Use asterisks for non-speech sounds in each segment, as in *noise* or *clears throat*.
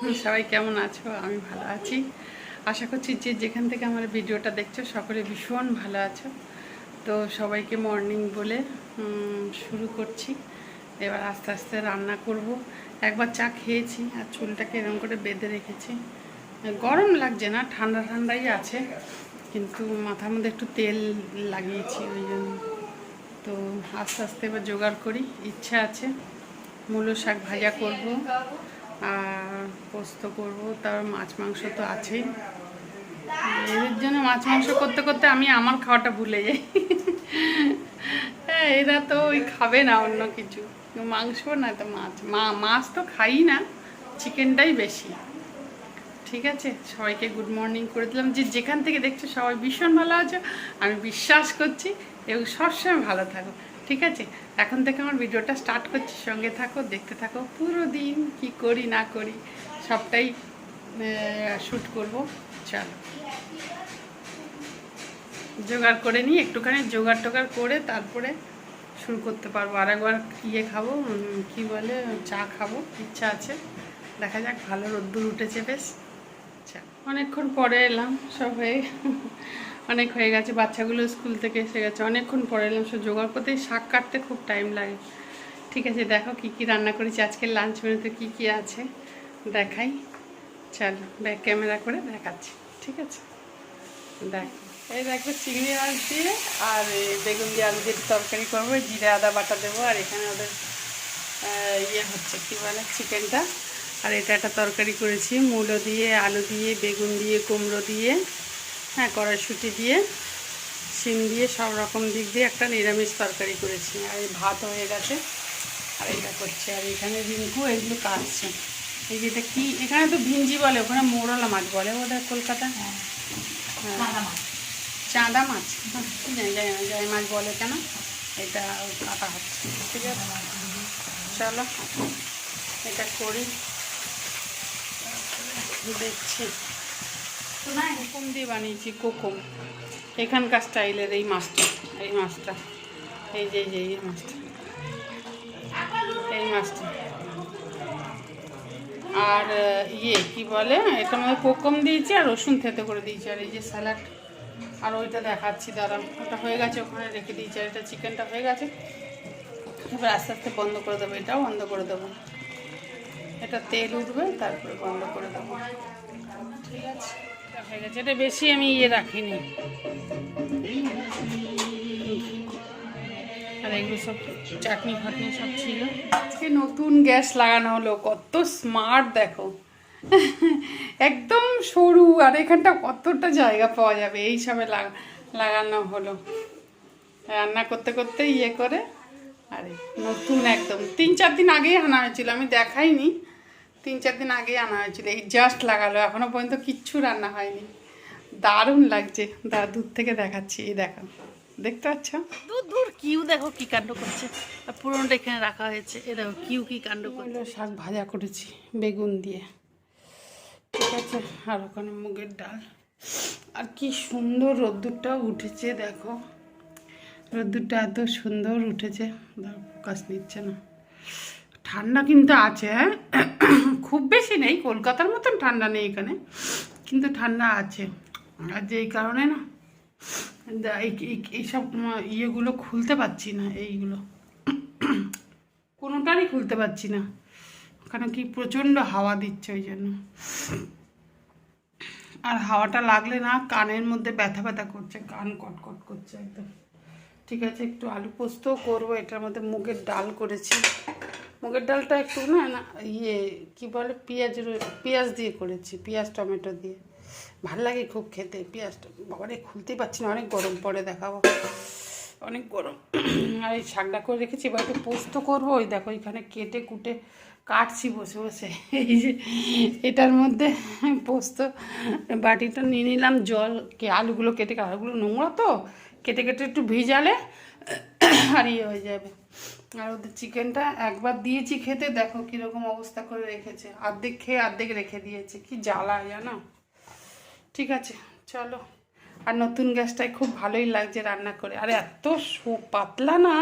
সবাই কেমন আছো? আমি ভালো আছি। আশা করছি যে যেখান থেকে আমার ভিডিওটা দেখছ, সকলে ভীষণ ভালো আছো। তো সবাইকে মর্নিং বলে শুরু করছি। এবার আস্তে আস্তে রান্না করব। একবার চা খেয়েছি আর চুলটাকে এরকম করে বেঁধে রেখেছি। গরম লাগছে না, ঠান্ডা ঠান্ডাই আছে, কিন্তু মাথার মধ্যে একটু তেল লাগিয়েছি ওই জন্য। তো আস্তে আস্তে এবার জোগাড় করি, ইচ্ছা আছে। মূলো শাক ভাজা করব। আর পোস্ত করব তারপর মাছ মাংস তো আছেই। এদের জন্য মাছ মাংস করতে করতে আমি আমার খাওয়াটা ভুলে যাই। হ্যাঁ এরা তো ওই খাবে না অন্য কিছু। মাংস না তো মাছ। মা, মাছ তো খাই না, চিকেনটাই বেশি। ঠিক আছে? সবাইকে গুড মর্নিং করে দিলাম। যে যেখান থেকে দেখছ সবাই ভীষণ ভালো আছো, আমি বিশ্বাস করছি, এবং সবসময় ভালো থাকো। ঠিক আছে? এখন থেকে আমার ভিডিওটা স্টার্ট করছি। সঙ্গে থাকো, দেখতে থাকো, পুরো দিন কি করি, না করি, সবটাই শ্যুট করব। চলো। জোগাড় করে নিই, একটুখানি জোগাড় টোগাড় করে তারপরে শুরু করতে পারব। আর একবার ইয়ে খাব কি বলে, চা খাব, ইচ্ছা আছে। দেখা যাক, ভালো রোদ্দুর উঠেছে বেশ। অনেকক্ষণ পরে এলাম, সব হয়ে অনেক হয়ে গেছে, বাচ্চাগুলো স্কুল থেকে এসে গেছে। অনেকক্ষণ পরে এলাম সব জোগাড় করতে, শাক কাটতে খুব টাইম লাগে। ঠিক আছে, দেখো কি কি রান্না করেছি, আজকে লাঞ্চ মেনুতে কি কি আছে, দেখাই। চলো ব্যাক ক্যামেরা করে দেখাচ্ছি, ঠিক আছে? দেখ, এই দেখো চিংড়ি মাছ দিয়ে আর বেগুন দিয়ে আলু দিয়ে তরকারি করব, জিরে, আদা, বাটা দেবো, আর এখানে ওদের ইয়ে হচ্ছে, কি বলে, চিকেনটা। আর এটা একটা তরকারি করেছি, মূলো দিয়ে, আলু দিয়ে, বেগুন দিয়ে, কুমড়ো দিয়ে হ্যাঁ কড়াইশুঁটি দিয়ে শিম দিয়ে সব রকম দিক দিয়ে একটা নিরামিষ তরকারি করেছি। আর এই ভাত হয়ে গেছে আর এটা করছে। আর এখানে রিঙ্কু এগুলো কাটছে। এই যেটা কি এখানে তো ভিঞ্জি বলে ওখানে মোরলা মাছ বলে ওদের কলকাতা? হ্যাঁ। চাঁদা মাছ। জানি জানি না যাই মাছ বলে কেন? এটা কাটা হচ্ছে ঠিক আছে? চলো এটা করি। দেখছি। কোকম দিয়ে বানিয়েছি, কোকম। এখানকার স্টাইলের এই মাছটা এই মাছটা। এই যে যে, এই মাছটা। এই মাছটা। আর ইয়ে কি বলে? এটার মধ্যে কোকম দিয়েছি আর রসুন থেতে করে দিয়েছি। আর এই যে স্যালাড, আর ওইটা দেখাচ্ছি দাঁড়া ওটা হয়ে গেছে, ওখানে রেখে দিয়েছি। আর এটা চিকেনটা হয়ে গেছে। এবার আস্তে আস্তে বন্ধ করে দেবো। এটাও বন্ধ করে দেবো। এটা তেল উঠবে, তারপরে বন্ধ করে দেবো। ঠিক আছে? এটা বেশি আমি ইয়ে রাখিনি। আর এগুলো সব চাটনি ফাটনি সব ছিল। নতুন গ্যাস লাগানো হলো, কত স্মার্ট দেখো। একদম সরু, আর এখানটা কতটা জায়গা পাওয়া যাবে, এই সবে লাগানো হলো। রান্না করতে করতে ইয়ে করে, আরে নতুন একদম। তিন চার দিন আগেই আনা হয়েছিল, আমি দেখাইনি। তিন চার দিন আগেই আনা হয়েছিল। এই জাস্ট লাগালো এখনও পর্যন্ত কিচ্ছু রান্না হয়নি। দারুণ লাগছে। দা দূর থেকে দেখাচ্ছি এই দেখো। দেখতে পাচ্ছ? দূর দূর কিউ দেখো কি কাণ্ড করছে। আর পুরোনোটা এখানে রাখা হয়েছে। এ দেখো কিউ কি কাণ্ড করছে। শাক ভাজা করেছি বেগুন দিয়ে। ঠিক আছে আর ওখানে মুগের ডাল। আর কি সুন্দর রোদ্দুরটাও উঠেছে দেখো। রোদ্দুরটা এত সুন্দর উঠেছে। ফোকাস নিচ্ছে না। ঠান্ডা কিন্তু আছে হ্যাঁ? খুব বেশি নেই, কলকাতার মতন ঠান্ডা নেই এখানে, কিন্তু ঠান্ডা আছে। আর যেই কারণে না এই- এই- এইসব ইয়েগুলো খুলতে পারছি না, এইগুলো। কোনোটারই খুলতে পারছি না ওখানে কি প্রচণ্ড হাওয়া দিচ্ছে ওই জন্য। আর হাওয়াটা লাগলে না কানের মধ্যে ব্যথা ব্যথা করছে, কান কটকট করছে একদম। ঠিক আছে, একটু আলু পোস্ত করব। এটার মধ্যে মুগের ডাল করেছি। মুগের ডালটা একটু না না ইয়ে কি বলে, পেঁয়াজ পেঁয়াজ দিয়ে করেছি, পেঁয়াজ, টমেটো দিয়ে। ভালো লাগে খুব খেতে, পেঁয়াজটা। বাবারে খুলতেই পারছি না, অনেক গরম পরে দেখাবো। অনেক গরম। *clears throat* আর এই শাকটা করে রেখেছি, এবার একটু পোস্ত করব। ওই দেখো, এখানে কেটে কুটে কাটছি বসে বসে। এই যে, এটার মধ্যে পোস্ত বাটিটা নিয়ে নিলাম, জল, কে আলুগুলো কেটে আলুগুলো নোংরা তো কেটে কেটে একটু ভিজালে, আর ইয়ে হয়ে যাবে। আর ওদের চিকেনটা একবার দিয়েছি খেতে, দেখো কীরকম অবস্থা করে রেখেছে। অর্ধেক খেয়ে অর্ধেক রেখে দিয়েছে, কি জ্বালা, জানো? ঠিক আছে, চলো। আর নতুন গ্যাসটায় খুব ভালোই লাগছে রান্না করে। আর এত পাতলা না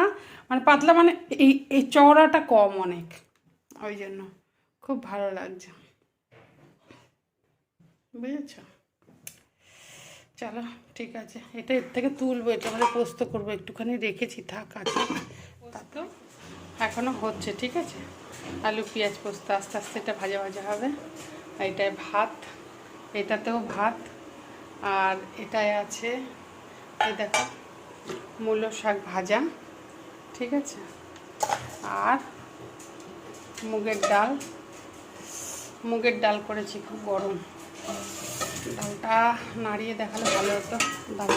মানে পাতলা মানে এই এই চওড়াটা কম অনেক। ওই জন্য খুব ভালো লাগছে। বুঝেছ? চলো ঠিক আছে। এটা এর থেকে তুলবো এটা আমাদের পোস্ত করব একটুখানি রেখেছি থাক আছে। পোস্ত? এখনও হচ্ছে ঠিক আছে? আলু পেঁয়াজ পোস্ত আস্তে আস্তে এটা ভাজা ভাজা হবে। আর এটায় ভাত এটাতেও ভাত। আর এটায় আছে এই দেখো মূলো শাক ভাজা ঠিক আছে? আর মুগের ডাল মুগের ডাল করেছি খুব গরম। ডালটা নাড়িয়ে দেখালে ভালো হতো। ডাল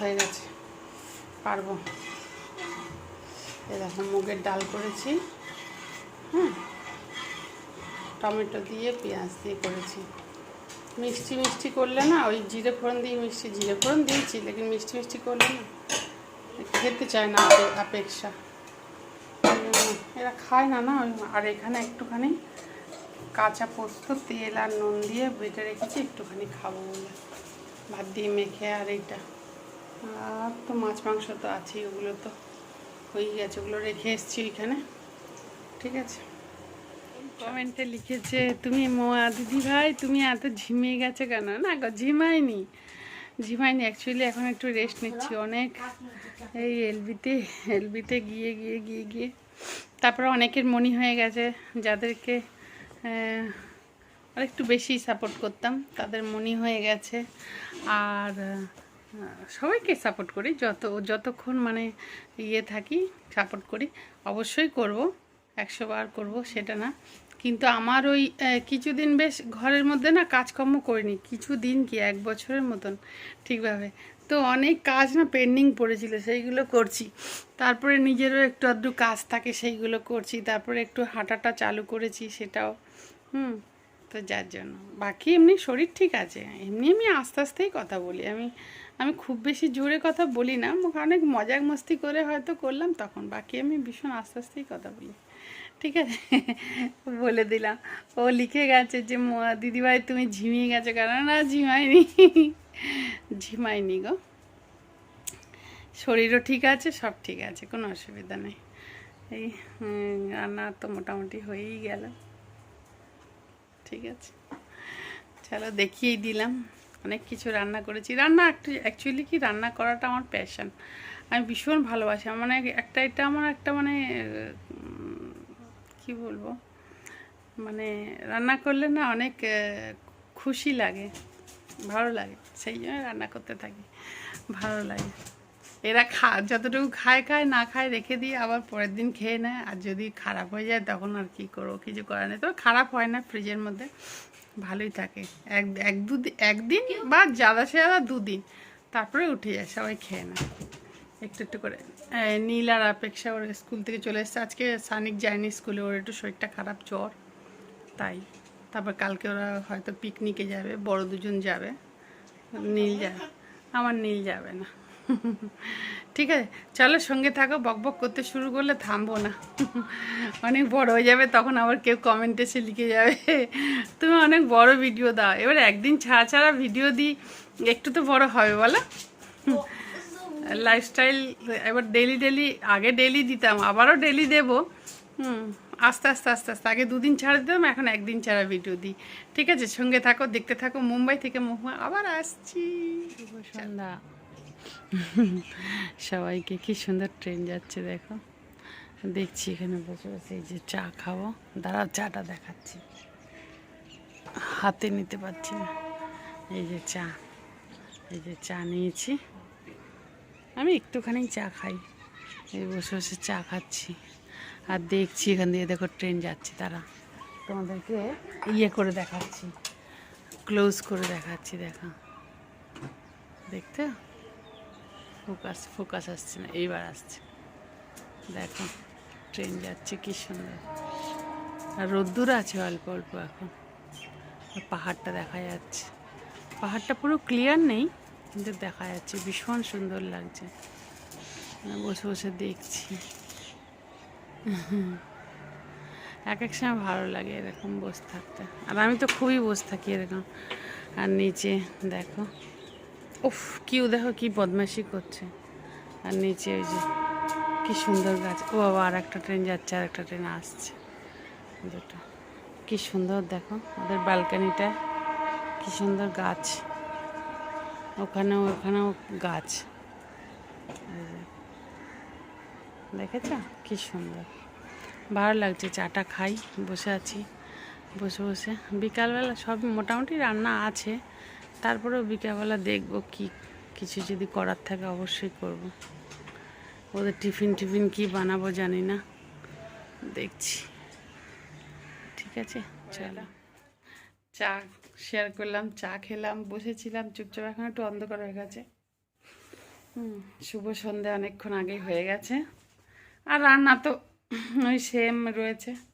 হয়ে গেছে। পারব। দেখো, মুগের ডাল করেছি। হ্যাঁ টমেটো দিয়ে, পেঁয়াজ দিয়ে করেছি। মিষ্টি মিষ্টি করলে না, ওই জিরে ফোড়ন দিয়ে মিষ্টি, জিরে ফোড়ন দিয়েছি, লেকিন মিষ্টি মিষ্টি করলে না, খেতে চায় না আপে- অপেক্ষা এরা খায় না না, আর এখানে একটুখানি কাঁচা পোস্ত, তেল আর নুন দিয়ে বেটে রেখেছি, একটুখানি খাব বলে। ভাত দিয়ে মেখে আর এইটা। আর তো মাছ মাংস তো আছেই, ওগুলো তো হয়েই গেছে, ওগুলো রেখে এসছি ওইখানে। ঠিক আছে। কমেন্টে লিখেছে, তুমি মোয়া দিদি ভাই, তুমি এত ঝিমিয়ে গেছো কেন? না গো, ঝিমাইনি। ঝিমাইনি অ্যাকচুয়ালি এখন একটু রেস্ট নিচ্ছি, অনেক এই এলবিতে এলবিতে গিয়ে গিয়ে গিয়ে গিয়ে। তারপরে অনেকের মনি হয়ে গেছে, যাদেরকে আর একটু বেশি সাপোর্ট করতাম। তাদের মনি হয়ে গেছে। আর সবাইকে সাপোর্ট করি। যত, যতক্ষণ মানে ইয়ে থাকি সাপোর্ট করি, অবশ্যই করব। একশো বার করব, সেটা না। কিন্তু আমার ওই কিছুদিন বেশ ঘরের মধ্যে না কাজকর্ম করিনি। কিছু দিন কি, এক বছরের মতন, ঠিকভাবে। তো অনেক কাজ না পেন্ডিং পড়েছিল, সেইগুলো করছি। তারপরে নিজেরও একটু আধটু কাজ থাকে, সেইগুলো করছি। তারপরে একটু হাঁটাটা চালু করেছি, সেটাও হুম। তো যার জন্য। বাকি এমনি শরীর ঠিক আছে। এমনি আমি আস্তে আস্তেই কথা বলি। আমি আমি খুব বেশি জোরে কথা বলি না। অনেক মজাক মস্তি করে হয়তো করলাম, তখন বাকি আমি ভীষণ আস্তে আস্তেই কথা বলি। ঠিক আছে? বলে দিলাম। ও লিখে গেছে যে দিদিভাই তুমি ঝিমিয়ে গেছো কেন? না ঝিমাইনি ঝিমাইনি গো। শরীরও ঠিক আছে, সব ঠিক আছে, কোনো অসুবিধা নেই। এই রান্না তো মোটামুটি হয়েই গেল। ঠিক আছে। চলো দেখিয়েই দিলাম। অনেক কিছু রান্না করেছি। রান্না একটু অ্যাকচুয়ালি কি রান্না করাটা আমার প্যাশন আমি ভীষণ ভালোবাসি। মানে একটা, এটা আমার একটা মানে কি বলব? মানে রান্না করলে না অনেক খুশি লাগে। ভালো লাগে। সেই জন্য রান্না করতে থাকি। ভালো লাগে। এরা খা যতটুকু খায় খায় না খায় রেখে দিয়ে আবার পরের দিন খেয়ে নেয়। আর যদি খারাপ হয়ে যায় তখন আর কি করব কিছু করার নেই। তবে খারাপ হয় না ফ্রিজের মধ্যে ভালোই থাকে। এক এক দুদিন একদিন বা জাদা সে জাদা দুদিন তারপরে উঠে যায় সবাই খেয়ে নেয়। একটু একটু করে। নীল আর অপেক্ষা ওর স্কুল থেকে চলে এসছে। আজকে সানিক যায়নি স্কুলে ওর একটু শরীরটা খারাপ জ্বর তাই। তারপর কালকে ওরা হয়তো পিকনিকে যাবে বড় দুজন যাবে। নীল যাবে আমার নীল যাবে না। ঠিক আছে, চলো সঙ্গে থাকো, বক বক করতে শুরু করলে থামবো না। অনেক বড় হয়ে যাবে, তখন আবার কেউ কমেন্টে এসে লিখে যাবে। তুমি অনেক বড় ভিডিও দাও। এবার একদিন ছাড়া ছাড়া ভিডিও দিই, একটু তো বড় হবে, বলো? লাইফস্টাইল এবার ডেলি ডেলি আগে ডেলি দিতাম, আবারও ডেলি দেব। হুম, আস্তে আস্তে আস্তে আস্তে, আগে দুদিন ছাড়া দিতাম, এখন একদিন ছাড়া ভিডিও দিই। ঠিক আছে, সঙ্গে থাকো, দেখতে থাকো, মুম্বাই থেকে মহুয়া, আবার আসছি। সন্ধ্যা। *laughs* সবাইকে কি সুন্দর ট্রেন যাচ্ছে, দেখো। দেখছি এখানে বসে বসে এই যে চা খাব। দাঁড়াও, চাটা দেখাচ্ছি। হাতে নিতে পারছি না। এই যে চা। এই যে চা নিয়েছি। আমি একটুখানি চা খাই। এই বসে বসে চা খাচ্ছি। আর দেখছি এখান দিয়ে, দেখো, ট্রেন যাচ্ছে। তারা তোমাদেরকে ইয়ে করে দেখাচ্ছি। ক্লোজ করে দেখাচ্ছি, দেখো। দেখতে? ফোকাস ফোকাস আসছে না, এইবার আসছে। দেখো, ট্রেন যাচ্ছে, কি সুন্দর। আর রোদ্দুর আছে অল্প অল্প এখন। আর পাহাড়টা দেখা যাচ্ছে। পাহাড়টা পুরো ক্লিয়ার নেই, কিন্তু দেখা যাচ্ছে, ভীষণ সুন্দর লাগছে। বসে বসে দেখছি। এক এক সময় ভালো লাগে এরকম বসে থাকতে। আর আমি তো খুবই বসে থাকি এরকম। আর নিচে, দেখো। উফ কিউ দেখো কি বদমাশি করছে। আর নিচে ওই যে, কি সুন্দর গাছ। ও বাবা আর একটা ট্রেন যাচ্ছে আর একটা ট্রেন আসছে। দুটো। কি সুন্দর, দেখো, ওদের ব্যালকানিটা কি সুন্দর গাছ। ওখানেও ওখানেও গাছ। দেখেছ? কি সুন্দর। ভালো লাগছে, চাটা খাই, বসে আছি, বসে বসে। বিকালবেলা সব মোটামুটি রান্না আছে। তারপরেও বিকালবেলা দেখব কি কিছু যদি করার থাকে অবশ্যই করব। ওদের টিফিন টিফিন কি বানাবো জানি না। দেখছি। ঠিক আছে, চলো। চা শেয়ার করলাম, চা খেলাম, বসেছিলাম, চুপচাপ এখন একটু অন্ধকার হয়ে গেছে। হুম, শুভ সন্ধ্যা অনেকক্ষণ আগেই হয়ে গেছে। আর রান্না তো ওই সেম রয়েছে।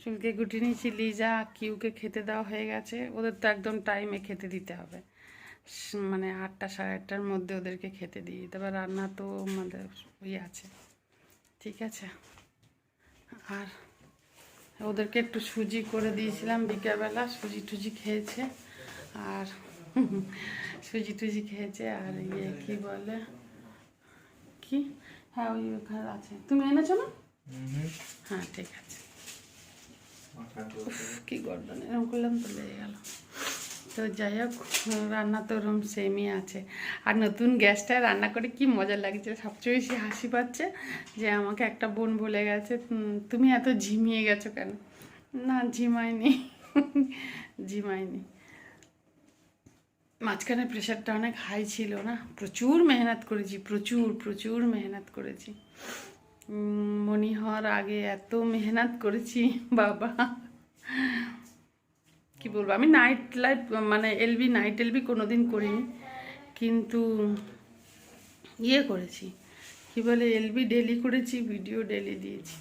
চুলকে গুটি নিয়েছি লিজা কিউকে খেতে দেওয়া হয়ে গেছে ওদের তো একদম টাইমে খেতে দিতে হবে। মানে আটটা সাড়ে আটটার মধ্যে ওদেরকে খেতে দিই তারপর রান্না তো আমাদের ওই আছে। ঠিক আছে? আর ওদেরকে একটু সুজি করে দিয়েছিলাম বিকেলবেলা সুজি টুজি খেয়েছে। আর সুজি টুজি খেয়েছে আর ইয়ে কি বলে? কি? হ্যাঁ ওই ওখানে আছে। তুমি এনেছো না? হ্যাঁ ঠিক আছে। কি গর্দন? এরকম করলাম তো লেগে গেল। তো যাই হোক, রান্না তো ওরম সেমই আছে। আর নতুন গ্যাসটায় রান্না করে কি মজা লাগছে, সবচেয়ে বেশি হাসি পাচ্ছে যে আমাকে একটা বোন বলে গেছে তুমি এত ঝিমিয়ে গেছো কেন? না, ঝিমায়নি। ঝিমায়নি। মাঝখানে প্রেশারটা অনেক হাই ছিল না? প্রচুর মেহনত করেছি, প্রচুর প্রচুর মেহনত করেছি। মনি হওয়ার আগে এত মেহনত করেছি, বাবা। কি বলব? আমি নাইট লাইফ মানে এলবি নাইট এলবি কোনোদিন করিনি, কিন্তু ইয়ে করেছি। কি বলে এলবি ডেলি করেছি ভিডিও ডেলি দিয়েছি।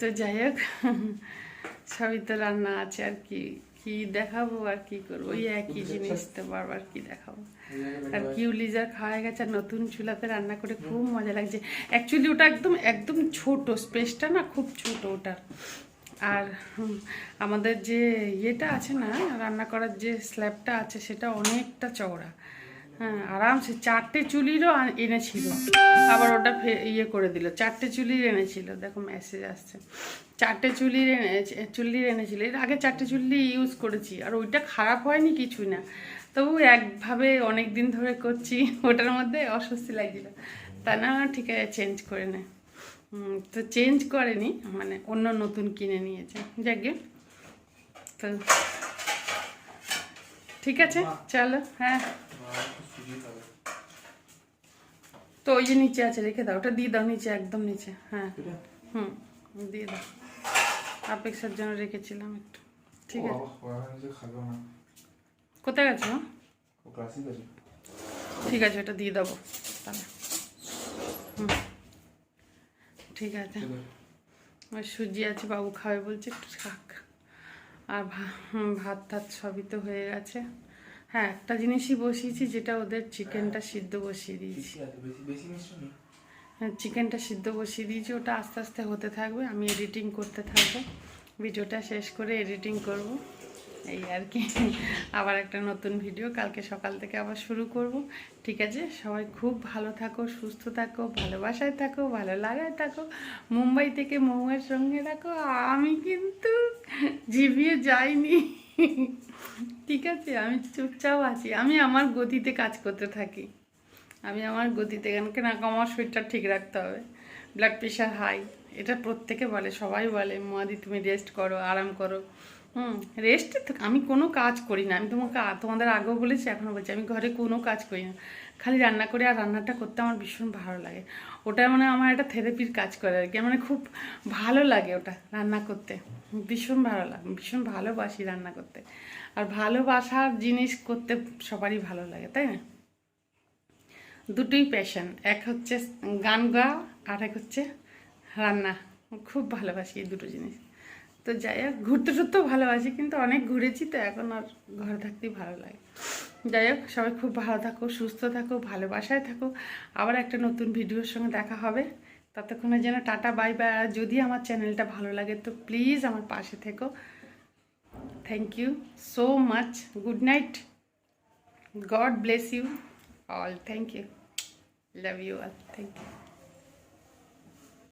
তো যাই হোক, সবই তো রান্না আছে আর কি। কি দেখাবো আর কি করব? ওই একই জিনিস তো বারবার কি দেখাবো। আর কিউলিজার খাওয়া গেছে আর নতুন চুলাতে রান্না করে খুব মজা লাগছে। অ্যাকচুয়ালি ওটা একদম একদম ছোট স্পেসটা না খুব ছোট ওটার আর আমাদের যে ইয়েটা আছে না, রান্না করার যে স্ল্যাবটা আছে, সেটা অনেকটা চওড়া। হ্যাঁ আরামসে চারটে চুলিরও এনেছিল। আবার ওটা ফে- ইয়ে করে দিল। চারটে চুলির এনেছিল। দেখো মেসেজ আসছে। চারটে চুলির এনেছে চুল্লির এনেছিল। এর আগে চারটে চুল্লি ইউজ করেছি। আর ওইটা খারাপ হয়নি কিছুই না। তবু একভাবে অনেক দিন ধরে করছি ওটার মধ্যে অস্বস্তি লাগছিল। তা না ঠিক আছে চেঞ্জ করে নে। তো চেঞ্জ করেনি মানে অন্য নতুন কিনে নিয়েছে। যাকে তো ঠিক আছে? চলো হ্যাঁ। তো ওই যে নিচে আছে রেখে দাও। ওটা দিয়ে দাও নিচে একদম নিচে। হ্যাঁ। হুম দিয়ে দাও। অপেক্ষার জন্য রেখেছিলাম একটু। ঠিক আছে। কোথায় গেছো? ঠিক আছে ওটা দিয়ে দেবো। তাহলে। হুম। ঠিক আছে। ওই সুজি আছে বাবু খাবে বলছে একটু খাক। আর ভা- ভাত টাত সবই তো হয়ে গেছে। হ্যাঁ একটা জিনিসই বসিয়েছি যেটা ওদের চিকেনটা সিদ্ধ বসিয়ে দিয়েছি। হ্যাঁ চিকেনটা সিদ্ধ বসিয়ে দিয়েছি ওটা আস্তে আস্তে হতে থাকবে। আমি এডিটিং করতে থাকব। ভিডিওটা শেষ করে এডিটিং করব। এই আর কি। আবার একটা নতুন ভিডিও কালকে সকাল থেকে আবার শুরু করব। ঠিক আছে? সবাই খুব ভালো থাকো সুস্থ থাকো ভালোবাসায় থাকো ভালো লাগায় থাকো মুম্বাই থেকে মৌয়ের সঙ্গে রাখো আমি কিন্তু জিভিয়ে যাইনি। ঠিক আছে, আমি চুপচাপ আছি। আমি আমার গতিতে কাজ করতে থাকি। আমি আমার গতিতে কেন কেন আমার শরীরটা ঠিক রাখতে হবে। ব্লাড প্রেশার হাই এটা প্রত্যেকে বলে, সবাই বলে মাদি তুমি রেস্ট করো, আরাম করো। হুম রেস্ট আমি কোনো কাজ করি না। আমি তোমাকে, তোমাদের আগেও বলেছি, এখনও বলছি, আমি ঘরে কোনো কাজ করি না। খালি রান্না করে আর রান্নাটা করতে আমার ভীষণ ভালো লাগে। ওটা মানে আমার একটা থেরাপির কাজ করে আর কি। মানে খুব ভালো লাগে ওটা রান্না করতে। ভীষণ ভালো লাগে ভীষণ ভালোবাসি রান্না করতে। আর ভালোবাসার জিনিস করতে সবারই ভালো লাগে, তাই না? দুটোই প্যাশন এক হচ্ছে গান গাওয়া আর এক হচ্ছে রান্না। খুব ভালোবাসি এই দুটো জিনিস। তো যাই হোক, ঘুরতে টুরতেও ভালোবাসি, কিন্তু অনেক ঘুরেছি তো, এখন আর ঘরে থাকতেই ভালো লাগে। যাই হোক, সবাই খুব ভালো থাকো, সুস্থ থাকো, ভালোবাসায় থাকো। আবার একটা নতুন ভিডিওর সঙ্গে দেখা হবে। ততক্ষণে যেন টাটা, বাই বাই। আর যদি আমার চ্যানেলটা ভালো লাগে, তো প্লিজ আমার পাশে থেকো। Thank you so much good night God bless you all thank you love you all thank you.